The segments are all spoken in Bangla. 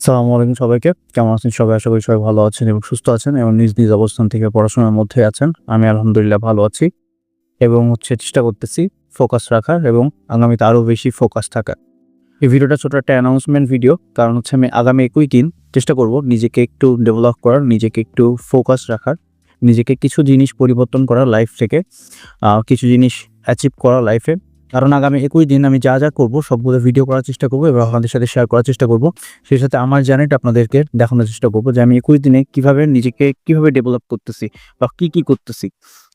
সালামু আলাইকুম সবাইকে। কেমন আছেন সবাই? আশা করি সবাই ভালো আছেন এবং সুস্থ আছেন এবং নিজ নিজ অবস্থান থেকে পড়াশোনার মধ্যে আছেন। আমি আলহামদুলিল্লাহ ভালো আছি এবং হচ্ছে চেষ্টা করতেছি ফোকাস রাখার এবং আগামীতে আরও বেশি ফোকাস থাকার। এই ভিডিওটা ছোট একটা অ্যানাউন্সমেন্ট ভিডিও কারণ হচ্ছে আমি আগামী একই দিন চেষ্টা করব নিজেকে একটু ডেভেলপ করার, নিজেকে একটু ফোকাস রাখার, নিজেকে কিছু জিনিস পরিবর্তন করার লাইফ থেকে কিছু জিনিস অ্যাচিভ করা লাইফে কারণ আগামী একুশ দিন আমি যা যা করব, সবগুলো ভিডিও করার চেষ্টা করব এবং আপনাদের সাথে শেয়ার করার চেষ্টা করব। সেই সাথে আমার জার্নিটা আপনাদেরকে দেখানোর চেষ্টা করব যে আমি একুশ দিনে কীভাবে নিজেকে কীভাবে ডেভেলপ করতেছি বা কি কি করতেছি।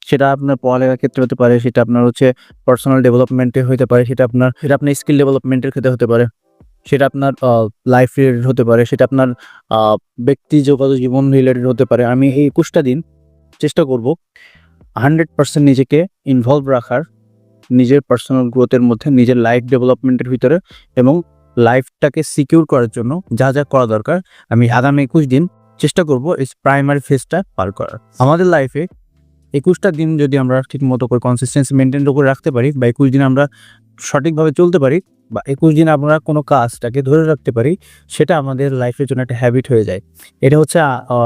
সেটা আপনার পড়ালেখার ক্ষেত্রে হতে পারে, সেটা আপনার হচ্ছে পার্সোনাল ডেভেলপমেন্টে হতে পারে, সেটা আপনার সেটা আপনার স্কিল ডেভেলপমেন্টের ক্ষেত্রে হতে পারে, সেটা আপনার লাইফ রিলেটেড হতে পারে, সেটা আপনার ব্যক্তি যোগাযোগ জীবন রিলেটেড হতে পারে। আমি এই একুশটা দিন চেষ্টা করব হান্ড্রেড পার্সেন্ট নিজেকে ইনভলভ রাখার নিজের পার্সোনাল গ্রোথের মধ্যে, নিজের লাইফ ডেভেলপমেন্টের ভিতরে এবং লাইফটাকে সিকিউর করার জন্য যা যা করা দরকার, আমি আগামী একুশ দিন চেষ্টা করব এই প্রাইমারি ফেজটা পার করার। আমাদের লাইফে একুশটা দিন যদি আমরা ঠিক মতো করে কনসিস্টেন্সি মেনটেন করে রাখতে পারি বা একুশ দিন আমরা সঠিকভাবে চলতে পারি বা একুশ দিন আমরা কোনো কাজটাকে ধরে রাখতে পারি, সেটা আমাদের লাইফের জন্য একটা হ্যাবিট হয়ে যায়। এটা হচ্ছে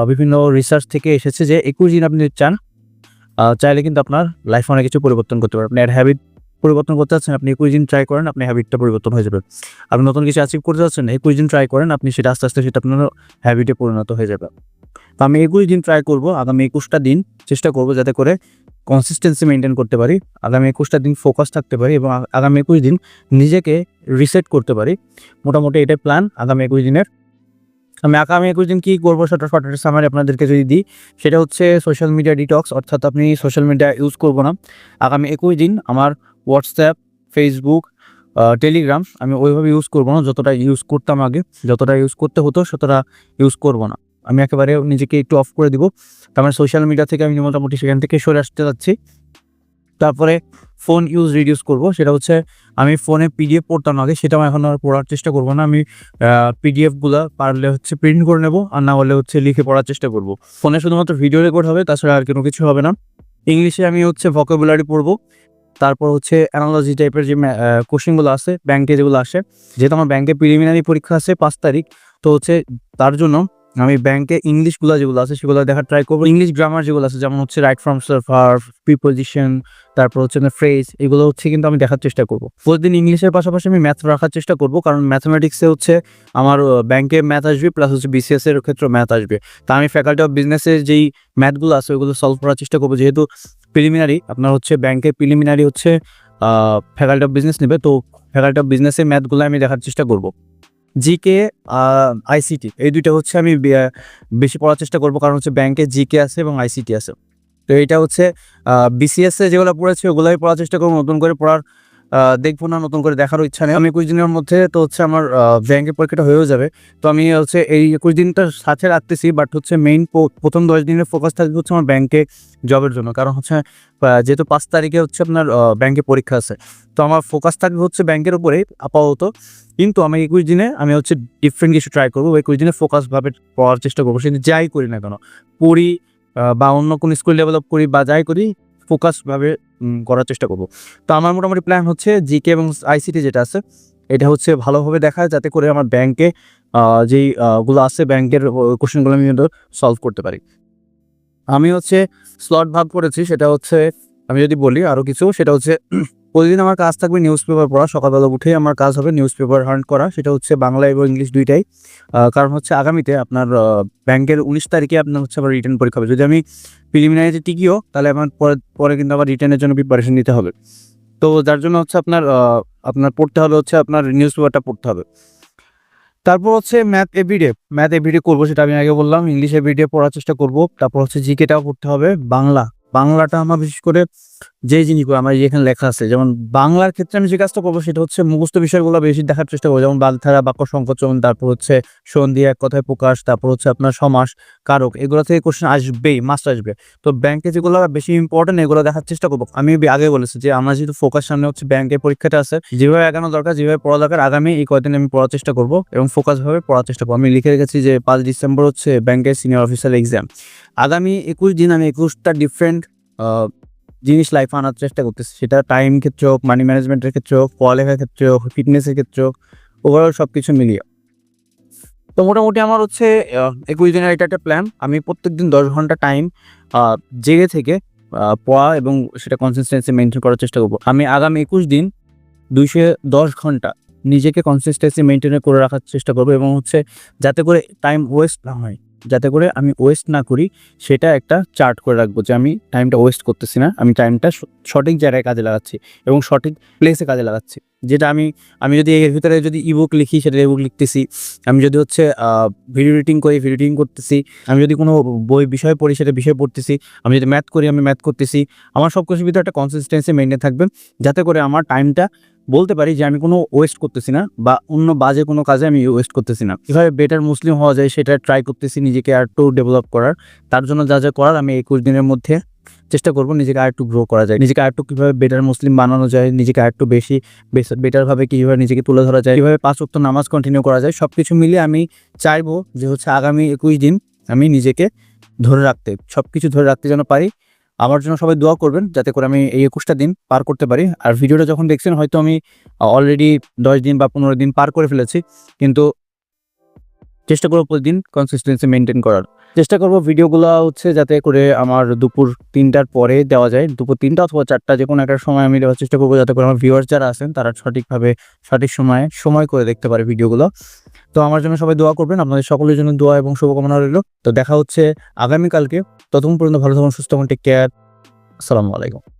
বিভিন্ন রিসার্চ থেকে এসেছে যে একুশ দিন আপনি চান চাইলে কিন্তু আপনার লাইফে অনেক কিছু পরিবর্তন করতে পারবেন। আপনার হ্যাবিট পরিবর্তন করতে চাচ্ছেন, আপনি একুশ দিন ট্রাই করেন, আপনি হ্যাবিটটা পরিবর্তন হয়ে যাবে। আপনি নতুন কিছু অ্যাচিভ করতে চাচ্ছেন একুশ দিন ট্রাই করেন, আপনি সেটা আস্তে আস্তে সেটা আপনার হ্যাবিটে পরিণত হয়ে যাবে। তো আমি একুশ দিন ট্রাই করব, আগামী একুশটা দিন চেষ্টা করব যাতে করে কনসিস্টেন্সি মেনটেন করতে পারি, আগামী একুশটা দিন ফোকাস থাকতে পারি এবং আগামী একুশ দিন নিজেকে রিসেট করতে পারি। মোটামুটি এটাই প্ল্যান আগামী একুশ দিনের আমি আগামী একুশ দিন কী করব সেটা শর্টের সামারি আপনাদেরকে যদি দিই, সেটা হচ্ছে সোশ্যাল মিডিয়া ডিটক্স অর্থাৎ আপনি সোশ্যাল মিডিয়া ইউজ করব না। আগামী একুশ দিন আমার হোয়াটসঅ্যাপ ফেসবুক টেলিগ্রাম আমি ওইভাবে ইউজ করব না, যতটা ইউজ করতাম আগে, যতটা ইউজ করতে হতো ততটা ইউজ করব না। আমি একেবারে নিজেকে একটু অফ করে দিব। তার মানে সোশ্যাল মিডিয়া থেকে আমি মোটামুটি সেখান থেকে সরে আসতে যাচ্ছি। তারপরে ফোন ইউজ রিডিউস করব, সেটা হচ্ছে আমি ফোনে পিডিএফ পড়তাম আগে, সেটাও এখন আর পড়ার চেষ্টা করব না। আমি পিডিএফগুলো পারলে হচ্ছে প্রিন্ট করে নেব, আর না হলে হচ্ছে লিখে পড়ার চেষ্টা করব। ফোনে শুধুমাত্র ভিডিও রেকর্ড হবে, তাছাড়া আর কোনো কিছু হবে না। ইংলিশে আমি হচ্ছে ভোকাবুলারি পড়ব, তারপর হচ্ছে অ্যানালজি টাইপের যে কোশ্চেনগুলো আছে ব্যাংকে যেগুলো আসে, যেহেতু আমার ব্যাংকে প্রিলিমিনারি পরীক্ষা আছে পাঁচ তারিখ, তো হচ্ছে তার জন্য আমি ব্যাংকে ইংলিশগুলো যেগুলো আছে, সেগুলো দেখার ট্রাই করব। ইংলিশ গ্রামার যেগুলো আছে, যেমন হচ্ছে রাইট ফ্রম সার্ভার প্রিপোজিশন তারপর হচ্ছে না ফ্রেজ এগুলো হচ্ছে কিন্তু আমি দেখার চেষ্টা করব। প্রতিদিন ইংলিশের পাশাপাশি আমি ম্যাথ রাখার চেষ্টা করব, কারণ ম্যাথমেটিক্সে হচ্ছে আমার ব্যাংকে ম্যাথ আসবে প্লাস হচ্ছে বিসিএস এর ক্ষেত্রে ম্যাথ আসবে। তা আমি ফ্যাকাল্টি অফ বিজনেসের যেই ম্যাথগুলো আছে ওইগুলো সলভ করার চেষ্টা করব। যেহেতু প্রিলিমিনারি আপনার হচ্ছে ব্যাংকে প্রিলিমিনারি হচ্ছে ফ্যাকাল্টি অফ বিজনেস নেবে, তো ফ্যাকাল্টি অফ বিজনেসের ম্যাথগুলো আমি দেখার চেষ্টা করব। জিকে আইসিটি এই দুইটা হচ্ছে আমি বেশি পড়ার চেষ্টা করব, কারণ হচ্ছে ব্যাংকে জিকে আছে এবং আইসিটি আছে। তো এটা হচ্ছে বিসিএসএ যেগুলো পড়েছি ওগুলোই পড়ার চেষ্টা করব, নতুন করে পড়ার দেখব না, নতুন করে দেখারও ইচ্ছা নেই। আমি একুশ দিনের মধ্যে তো হচ্ছে আমার ব্যাংকের পরীক্ষাটা হয়েও যাবে। তো আমি হচ্ছে এই একুশ দিনটা সাথে রাখতেছি বাট হচ্ছে মেইন প্রথম দশ দিনের ফোকাস থাকবে হচ্ছে আমার ব্যাংকে জবের জন্য। কারণ হচ্ছে যেহেতু পাঁচ তারিখে হচ্ছে আপনার ব্যাংকে পরীক্ষা আছে। তো আমার ফোকাস থাকবে হচ্ছে ব্যাংকের উপরেই আপাতত। কিন্তু আমি একুশ দিনে, আমি হচ্ছে ডিফারেন্ট কিছু ট্রাই করব। একুশ দিনে ফোকাসভাবে পড়ার চেষ্টা করব। সেটা যাই করি না কেন, পড়ি বা অন্য কোনো স্কুল ডেভেলপ করি বা যাই করি ফোকাসভাবে করার চেষ্টা করব। তো আমার মোটামুটি প্ল্যান হচ্ছে জিকে এবং আইসিটি যেটা আছে এটা হচ্ছে ভালোভাবে দেখা যাতে করে আমার ব্যাংকে যেই আহ, গুলো আছে ব্যাংকের কোশ্চেনগুলো আমি সলভ করতে পারি। আমি হচ্ছে স্লট ভাগ করেছি সেটা হচ্ছে আমি যদি বলি আরও কিছু সেটা হচ্ছে প্রতিদিন আমার কাজ থাকবে নিউজ পেপার পড়া, সকালবেলা উঠে আমার কাজ হবে নিউজ পেপার হান্ট করা, সেটা হচ্ছে বাংলা এবং ইংলিশ দুইটাই। কারণ হচ্ছে আগামীতে আপনার ব্যাংকের উনিশ তারিখে আপনার হচ্ছে আবার রিটার্ন পরীক্ষা হবে। যদি আমি প্রিলিমিনারিতে টিকিও, তাহলে আমার পরে পরে কিন্তু আবার রিটার্নের জন্য প্রিপারেশন নিতে হবে। তো যার জন্য হচ্ছে আপনার আপনার পড়তে হবে হচ্ছে আপনার নিউজ পেপারটা পড়তে হবে। তারপর হচ্ছে ম্যাথ এভরিডে ম্যাথ এভরিডে করব, সেটা আমি আগে বললাম ইংলিশ এভরিডে পড়ার চেষ্টা করব। তারপর হচ্ছে জিকেটাও পড়তে হবে, বাংলা, বাংলাটা আমার বিশেষ করে যে জিনিসগুলো আমার যেখানে লেখা আছে, যেমন বাংলার ক্ষেত্রে আমি যে কাজটা করব সেটা হচ্ছে মুখস্থ বিষয়গুলো বেশি দেখার চেষ্টা করব। যেমন বাগধারা বাক্য সংকোচন তারপর হচ্ছে সন্ধি এক কথায় প্রকাশ, তারপর হচ্ছে আপনার সমাস, কারক, এগুলো থেকে কোশ্চেন আসবেই মাস্ট আসবে। তো ব্যাংকে যেগুলো বেশি ইম্পর্টেন্ট এগুলো দেখার চেষ্টা করব। আমি আগে বলেছি যে আমার যেহেতু ফোকাস সামনে হচ্ছে ব্যাংকের পরীক্ষাটা আছে, যেভাবে এগানো দরকার, যেভাবে পড়া দরকার, আগামী এই কয়েকদিন আমি পড়ার চেষ্টা করব এবং ফোকাস ভাবে পড়ার চেষ্টা করব। আমি লিখে রেখেছি যে পাঁচ ডিসেম্বর হচ্ছে ব্যাংকের সিনিয়র অফিসার এক্সাম আগামী একুশ দিন আমি একুশটা ডিফারেন্ট জিনিস লাইফে আনার চেষ্টা করতেছি। সেটা টাইম ক্ষেত্রে হোক মানি ম্যানেজমেন্টের ক্ষেত্রে হোক, পড়ালেখার ক্ষেত্রে হোক ফিটনেসের ক্ষেত্রে হোক ওভারঅল সব কিছু মিলিয়ে। তো মোটামুটি আমার হচ্ছে একুশ দিনের এটা একটা প্ল্যান আমি প্রত্যেক দিন দশ ঘণ্টা টাইম জেগে থেকে পড়া এবং সেটা কনসিস্টেন্সি মেনটেন করার চেষ্টা করব। আমি আগামী একুশ দিন দুইশো দশ ঘণ্টা নিজেকে কনসিস্টেন্সি মেনটেন করে রাখার চেষ্টা করব এবং হচ্ছে যাতে করে টাইম ওয়েস্ট না হয়। যাতে করে আমি ওয়েস্ট না করি, সেটা একটা চার্ট করে রাখব যে আমি টাইমটা ওয়েস্ট করতেছি না, আমি টাইমটা সঠিক জায়গায় কাজে লাগাচ্ছি এবং সঠিক প্লেসে কাজে লাগাচ্ছি। যেটা আমি আমি যদি এর ভিতরে যদি ইবুক লিখি, সেটা ইবুক লিখতেছি। আমি যদি হচ্ছে ভিডিও এডিটিং করি ভিডিও এডিটিং করতেছি। আমি যদি কোনো বই বিষয় পড়ি, সেটা বিষয় পড়তেছি। আমি যদি ম্যাথ করি, আমি ম্যাথ করতেছি। আমার সব কিছুর ভিতরে একটা কনসিস্টেন্সি মেনটেন থাকবে, যাতে করে আমার টাইমটা বলতে পারি যে আমি কোনো ওয়েস্ট করতেছি না বা অন্য বাজে কোনো কাজে আমি ওয়েস্ট করতেছি না। কীভাবে বেটার মুসলিম হওয়া যায় সেটা ট্রাই করতেছি নিজেকে আর একটু ডেভেলপ করার। তার জন্য যা যা করার আমি একুশ দিনের মধ্যে চেষ্টা করব নিজেকে আর একটু গ্রো করা যায়। নিজেকে আর একটু কীভাবে বেটার মুসলিম বানানো যায়, নিজেকে আর একটু বেশি বেটারভাবে কীভাবে নিজেকে তুলে ধরা যায়, কীভাবে পাঁচ ওয়াক্ত নামাজ কন্টিনিউ করা যায় সব কিছু মিলিয়ে আমি চাইব যে হচ্ছে আগামী একুশ দিন আমি নিজেকে ধরে রাখতে সব কিছু ধরে রাখতে যেন পারি। আমার জন্য সবাই দোয়া করবেন যাতে করে আমি এই একুশটা দিন পার করতে পারি। আর ভিডিওটা যখন দেখছেন, হয়তো আমি অলরেডি দশ দিন বা পনেরো দিন পার করে ফেলেছি, কিন্তু চেষ্টা করব প্রতিদিন কনসিস্টেন্সি মেনটেন করার। চেষ্টা করব ভিডিওগুলো হচ্ছে যাতে করে আমার দুপুর তিনটার পরে দেওয়া যায়। দুপুর তিনটা অথবা চারটা যে কোনো একটা সময় আমি দেওয়ার চেষ্টা করব যাতে করে আমার ভিউয়ার্স যারা আছেন, তারা সঠিকভাবে সঠিক সময়ে সময় করে দেখতে পারে ভিডিওগুলো। তো আমার জন্য সবাই দোয়া করবেন। আপনাদের সকলের জন্য দোয়া এবং শুভকামনা রইল। তো দেখা হচ্ছে আগামীকালকে। ততক্ষণ পর্যন্ত ভালো থাকুন, সুস্থ থাকুন টেক কেয়ার আসসালামু আলাইকুম।